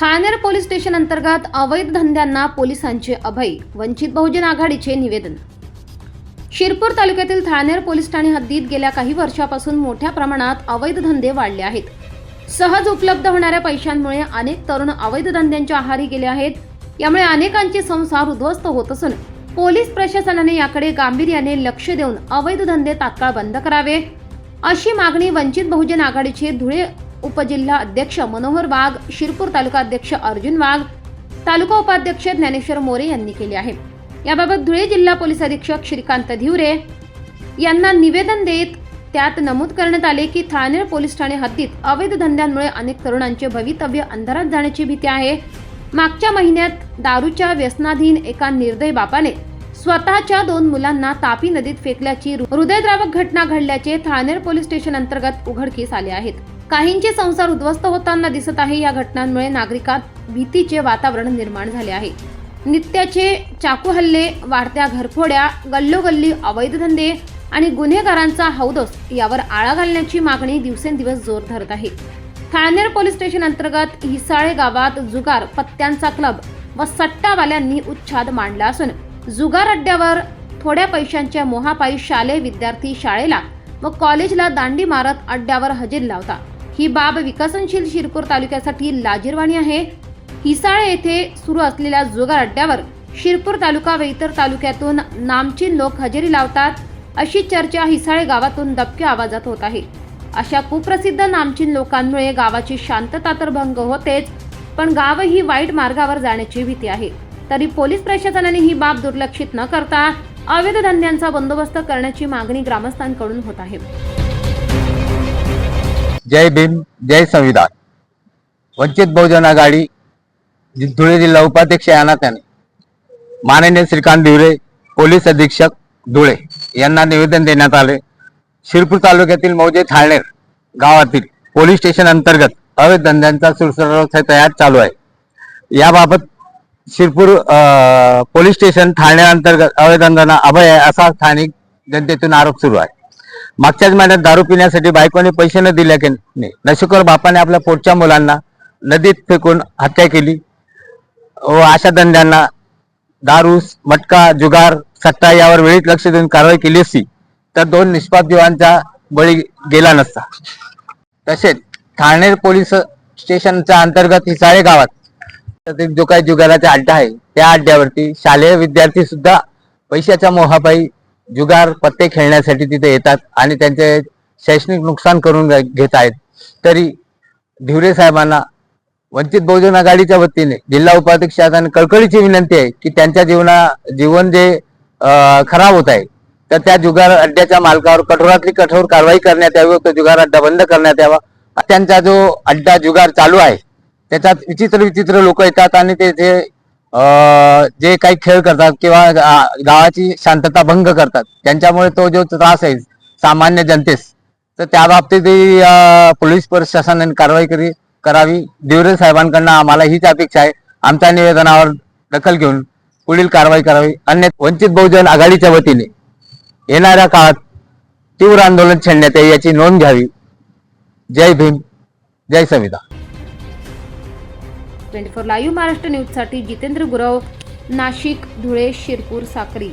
ठाणेर police station अंतर्गत अवैध धंद्यांना पोलिसांचे अभय वंचित बहुजन आघाडीचे निवेदन. शिरपूर तालुक्यातील ठाणेर पोलीस ठाणे हद्दीत गेल्या काही वर्षापासून मोठ्या प्रमाणात अवैध धंदे वाढले आहेत. सहज उपलब्ध होणाऱ्या पैशांमुळे अनेक तरुण अवैध धंद्यांच्या आहारी गेले आहेत. यामुळे अनेकांचे संसार उद्ध्वस्त होत असून पोलीस प्रशासनाने याकडे गांभीर्याने लक्ष देऊन अवैध धंदे तात्काळ बंद करावे. अशी मागणी वंचित बहुजन आघाडीचे धुळे उपजिल्हा अध्यक्ष मनोहर वाघ शिरपूर तालुका अध्यक्ष अर्जुन वाघ तालुका उपाध्यक्ष ज्ञानेश्वर मोरे यांनी केली आहे. याबाबत धुळे जिल्हा पोलीस अधीक्षक श्रीकांत धिवरे यांना निवेदन देत त्यात नमूद करण्यात आले की ठाणे पोलीस ठाणे हद्दीत अवैध धंद्यांमुळे अनेक तरुणांचे भवितव्य अंधारात जाण्याची भीती आहे. मागच्या महिन्यात दारूच्या व्यसनाधीन एका निर्दय बापाने स्वतःच्या दोन मुलांना तापी नदीत फेकल्याची हृदयद्रावक घटना घडल्याचे ठाणेर पोलीस स्टेशन अंतर्गत उघडकीस आले आहेत. काहींचे संसार उद्ध्वस्त होताना दिसत आहे. या घटनांमुळे नागरिकात भीतीचे वातावरण निर्माण झाले आहे. नित्याचे चाकू हल्ले वाढत्या घरफोड्या गल्लोगल्ली अवैध धंदे आणि गुन्हेगारांचा हौदोस यावर आळा घालण्याची मागणी दिवसेंदिवस जोर धरत आहे. ठाणेर पोलीस स्टेशन अंतर्गत हिसाळे गावात जुगार पत्त्यांचा क्लब व सट्टावाल्यांनी उच्छाद मांडला असून जुगार अड्ड्यावर थोड्या पैशांच्या मोहापायी शालेय विद्यार्थी शाळेला व कॉलेजला दांडी मारत अड्ड्यावर हजेरी लावता. ही बाब विकसनशील शिरपूर तालुक्यासाठी लाजीरवाणी आहे. हिसाळे येथे सुरू असलेल्या जुगार अड्ड्यावर शिरपूर तालुका व इतर तालुक्यातून नामचीन लोक हजेरी लावतात अशी चर्चा हिसाळे गावातून दबक्या आवाजात होत आहे. अशा कुप्रसिद्ध नामचीन लोकांमुळे गावाची शांतता तर भंग होतेच पण गावही वाईट मार्गावर जाण्याची भीती आहे. तरी पोलीस प्रशासनाने ही बाब दुर्लक्षित न करता अवैध धंद्यांचा बंदोबस्त करण्याची मागणी ग्रामस्थांकडून होत आहे. जय भीम जय संविधान. वंचित बहुजन आघाडी धुळे जिल्हा उपाध्यक्ष या नात्याने माननीय श्रीकांत दिवरे पोलीस अधीक्षक धुळे यांना निवेदन देण्यात आले. शिरपूर तालुक्यातील मौजे थाळनेर गावातील पोलीस स्टेशन अंतर्गत अवैध धंद्यांचा सुरसुराव तयार चालू आहे. याबाबत शिरपूर अं, पोलीस स्टेशन ठाणे अंतर्गत अवैध धंद्यांना अभय आहे असा स्थानिक जनतेतून आरोप सुरू आहे. मागच्याच महिन्यात दारू पिण्यासाठी बायकोने पैसे न दिल्याने नशेखोर बापाने आपल्या पोटच्या मुलांना नदीत फेकून हत्या केली. व अशा धंद्यांना दारू मटका जुगार सट्टा यावर वेळीच लक्ष देऊन कारवाई केली असती तर दोन निष्पाप जीवांचा बळी गेला नसता. तसेच ठाणे पोलीस स्टेशनच्या अंतर्गत हिसाळे गावात जो काही जुगाराचा अड्डा आहे. त्या अड्ड्यावरती शालेय विद्यार्थी सुद्धा पैशाच्या मोहापायी जुगार पत्ते खेळण्यासाठी तिथे येतात आणि त्यांचे शैक्षणिक नुकसान करून घेत आहेत. तरी धिवरे साहेबांना वंचित बहुजन आघाडीच्या वतीने जिल्हा उपाध्यक्ष आणि कळकळीची विनंती आहे की त्यांच्या जीवना जीवन जे खराब होत आहे तर त्या जुगार अड्ड्याच्या मालकावर कठोरातली कठोर कारवाई करण्यात यावी तो जुगार अड्डा बंद करण्यात यावा. त्यांचा जो अड्डा जुगार चालू आहे त्याच्यात विचित्र विचित्र लोक येतात आणि ते जे जे काही खेळ करतात किंवा गावाची शांतता भंग करतात त्यांच्यामुळे तो जो त्रास आहे सामान्य जनतेस तर त्या बाबतीत पोलीस प्रशासनाने कारवाई करी करावी. दिवरे साहेबांकडनं आम्हाला हीच अपेक्षा आहे. आमच्या निवेदनावर दखल घेऊन पुढील कारवाई करावी. अन्य वंचित बहुजन आघाडीच्या वतीने येणाऱ्या काळात तीव्र आंदोलन छेडण्यात याची नोंद घ्यावी. जय भीम. जय संविधान. ट्वेंटी फोर लाईव्ह महाराष्ट्र न्यूजसाठी जितेंद्र गुरव नाशिक धुळे शिरपूर साक्री.